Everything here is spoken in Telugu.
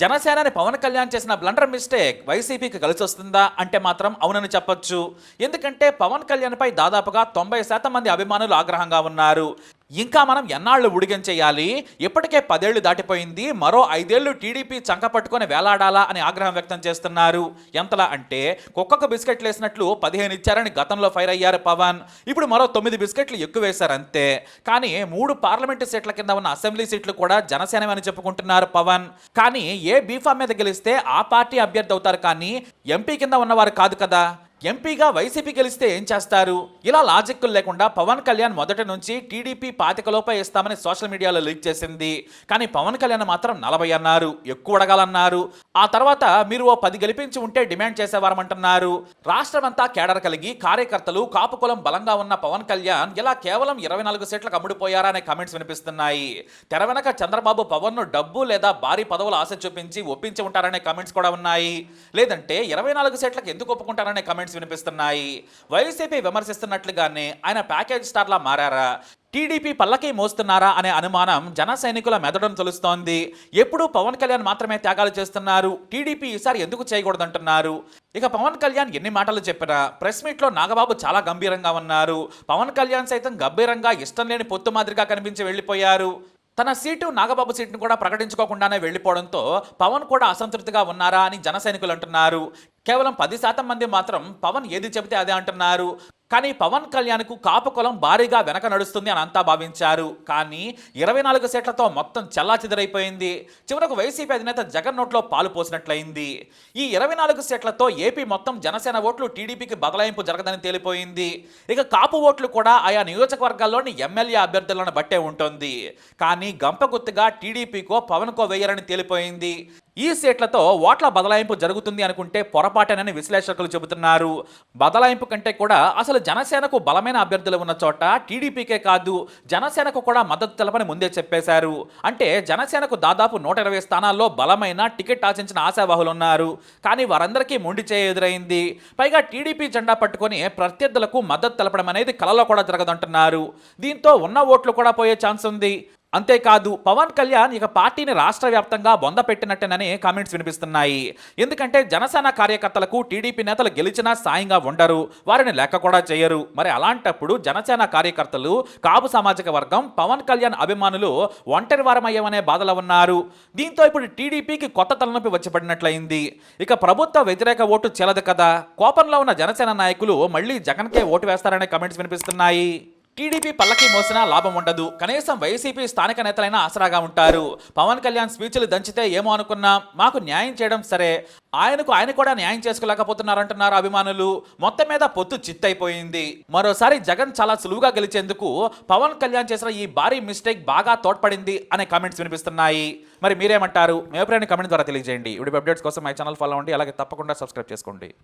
జనసేనని పవన్ కళ్యాణ్ చేసిన బ్లండర్ మిస్టేక్ వైసీపీకి కలిసి వస్తుందా అంటే మాత్రం అవునని చెప్పొచ్చు. ఎందుకంటే పవన్ కళ్యాణ్పై దాదాపుగా తొంభై శాతం మంది అభిమానులు ఆగ్రహంగా ఉన్నారు. ఇంకా మనం ఎన్నాళ్ళు ఉడిగించేయాలి ఇప్పటికే పదేళ్ళు దాటిపోయింది. మరో ఐదేళ్ళు టీడీపీ చంక పట్టుకొని వేలాడాలా అని ఆగ్రహం వ్యక్తం చేస్తున్నారు. ఎంతలా అంటే కుక్కకు బిస్కెట్లు వేసినట్లు పదిహేను ఇచ్చారని గతంలో ఫైర్ అయ్యారు పవన్. ఇప్పుడు మరో తొమ్మిది బిస్కెట్లు ఎక్కువ వేశారు అంతే. కానీ మూడు పార్లమెంటు సీట్ల కింద ఉన్న అసెంబ్లీ సీట్లు కూడా జనసేన అని చెప్పుకుంటున్నారు పవన్. కానీ ఏ బీఫామ్ మీద గెలిస్తే ఆ పార్టీ అభ్యర్థి అవుతారు కానీ ఎంపీ కింద ఉన్నవారు కాదు కదా. ఎంపీగా వైసీపీ గెలిస్తే ఏం చేస్తారు? ఇలా లాజిక్కులు లేకుండా పవన్ కళ్యాణ్ మొదటి నుంచి టీడీపీ పాతికలోపై ఇస్తామని సోషల్ మీడియాలో లీక్ చేసింది. కానీ పవన్ కళ్యాణ్ మాత్రం నలభై అన్నారు ఎక్కువ అడగాలన్నారు. ఆ తర్వాత మీరు ఓ పది గెలిపించి ఉంటే డిమాండ్ చేసేవారమంటున్నారు. రాష్ట్రమంతా కేడర్ కలిగి కార్యకర్తలు కాపుకులం బలంగా ఉన్న పవన్ కళ్యాణ్ ఇలా కేవలం ఇరవై నాలుగు సీట్లకు అమ్ముడిపోయారా అనే కామెంట్స్ వినిపిస్తున్నాయి. తెర వెనక చంద్రబాబు పవన్ను డబ్బు లేదా భారీ పదవుల ఆశ చూపించి ఒప్పించి ఉంటారనే కామెంట్స్ కూడా ఉన్నాయి. లేదంటే ఇరవై నాలుగు సీట్లకు ఎందుకు ఒప్పుకుంటారనే కామెంట్స్ వినిపిస్తున్నాయి. వైసీపీ విమర్శిస్తున్నట్లుగానే ఆయన ప్యాకేజ్ స్టార్లా మారారా? టీడీపీ పల్లకి మోస్తున్నారా అనే అనుమానం జన సైనికుల మెదడం తొలుస్తోంది. ఎప్పుడూ పవన్ కళ్యాణ్ మాత్రమే త్యాగాలు చేస్తున్నారు. టీడీపీ ఈసారి ఎందుకు చేయకూడదంటున్నారు? ఇక పవన్ కళ్యాణ్ ఎన్ని మాటలు చెప్పినా ప్రెస్ మీట్లో నాగబాబు చాలా గంభీరంగా ఉన్నారు. పవన్ కళ్యాణ్ సైతం గంభీరంగా ఇష్టం లేని పొత్తు మాదిరిగా కనిపించి వెళ్ళిపోయారు. తన సీటు నాగబాబు సీటును కూడా ప్రకటించుకోకుండానే వెళ్ళిపోవడంతో పవన్ కూడా అసంతృప్తిగా ఉన్నారా అని జన సైనికులు అంటున్నారు. కేవలం పది శాతం మంది మాత్రం పవన్ ఏది చెబితే అదే అంటున్నారు. కానీ పవన్ కళ్యాణ్కు కాపుకులం భారీగా వెనక నడుస్తుంది అని అంతా భావించారు. కానీ ఇరవై నాలుగు సీట్లతో మొత్తం చెల్లాచెదరైపోయింది. చివరకు వైసీపీ అధినేత జగన్ నోట్లో పాలు పోసినట్లయింది. ఈ ఇరవై నాలుగు సీట్లతో ఏపీ మొత్తం జనసేన ఓట్లు టీడీపీకి బదలాయింపు జరగదని తేలిపోయింది. ఇక కాపు ఓట్లు కూడా ఆయా నియోజకవర్గాల్లోని ఎమ్మెల్యే అభ్యర్థులను బట్టే ఉంటుంది. కానీ గంపగుత్తుగా టీడీపీకో పవన్కో వేయరని తేలిపోయింది. ఈ సీట్లతో ఓట్ల బదలాయింపు జరుగుతుంది అనుకుంటే పొరపాటేనని విశ్లేషకులు చెబుతున్నారు. బదలాయింపు కంటే కూడా అసలు జనసేనకు బలమైన అభ్యర్థులు ఉన్న చోట టీడీపీకే కాదు జనసేనకు కూడా మద్దతు తెలపని ముందే చెప్పేశారు. అంటే జనసేనకు దాదాపు నూట ఇరవై స్థానాల్లో బలమైన టికెట్ ఆశించిన ఆశావాహులు ఉన్నారు. కానీ వారందరికీ మొండి ఎదురైంది. పైగా టీడీపీ జెండా పట్టుకొని ప్రత్యర్థులకు మద్దతు తెలపడం అనేది కలలో కూడా జరగదంటున్నారు. దీంతో ఉన్న ఓట్లు కూడా పోయే ఛాన్స్ ఉంది. అంతేకాదు పవన్ కళ్యాణ్ ఇక పార్టీని రాష్ట్ర వ్యాప్తంగా బొంద పెట్టినట్టేనని కామెంట్స్ వినిపిస్తున్నాయి. ఎందుకంటే జనసేన కార్యకర్తలకు టీడీపీ నేతలు గెలిచినా సాయంగా ఉండరు. వారిని లెక్క కూడా చేయరు. మరి అలాంటప్పుడు జనసేన కార్యకర్తలు కాపు సామాజిక వర్గం పవన్ కళ్యాణ్ అభిమానులు ఒంటరి వారమయ్యామనే బాధలో ఉన్నారు. దీంతో ఇప్పుడు టీడీపీకి కొత్త తలనొప్పి వచ్చిపడినట్లయింది. ఇక ప్రభుత్వ వ్యతిరేక ఓటు చెలదు కదా. కోపంలో ఉన్న జనసేన నాయకులు మళ్ళీ జగన్కే ఓటు వేస్తారనే కామెంట్స్ వినిపిస్తున్నాయి. టీడీపీ పల్లకి మోసినా లాభం ఉండదు. కనీసం వైసీపీ స్థానిక నేతలైనా ఆసరాగా ఉంటారు. పవన్ కళ్యాణ్ స్పీచ్లు దంచితే ఏమో అనుకున్నా మాకు న్యాయం చేయడం సరే. ఆయనకు ఆయన కూడా న్యాయం చేసుకోలేకపోతున్నారంటున్నారు అభిమానులు. మొత్తం మీద పొత్తు చిత్తైపోయింది. మరోసారి జగన్ చాలా సులువుగా గెలిచేందుకు పవన్ కళ్యాణ్ చేసిన ఈ భారీ మిస్టేక్ బాగా తోడ్పడింది అనే కామెంట్స్ వినిపిస్తున్నాయి. మరి మీరేమంటారు? మీ అభిప్రాయాన్ని ద్వారా తెలియజేయండి. ఇప్పుడు అప్డేట్స్ కోసం మై ఛానల్ ఫాలో అవ్వండి. అలాగే తప్పకుండా సబ్స్క్రైబ్ చేసుకోండి.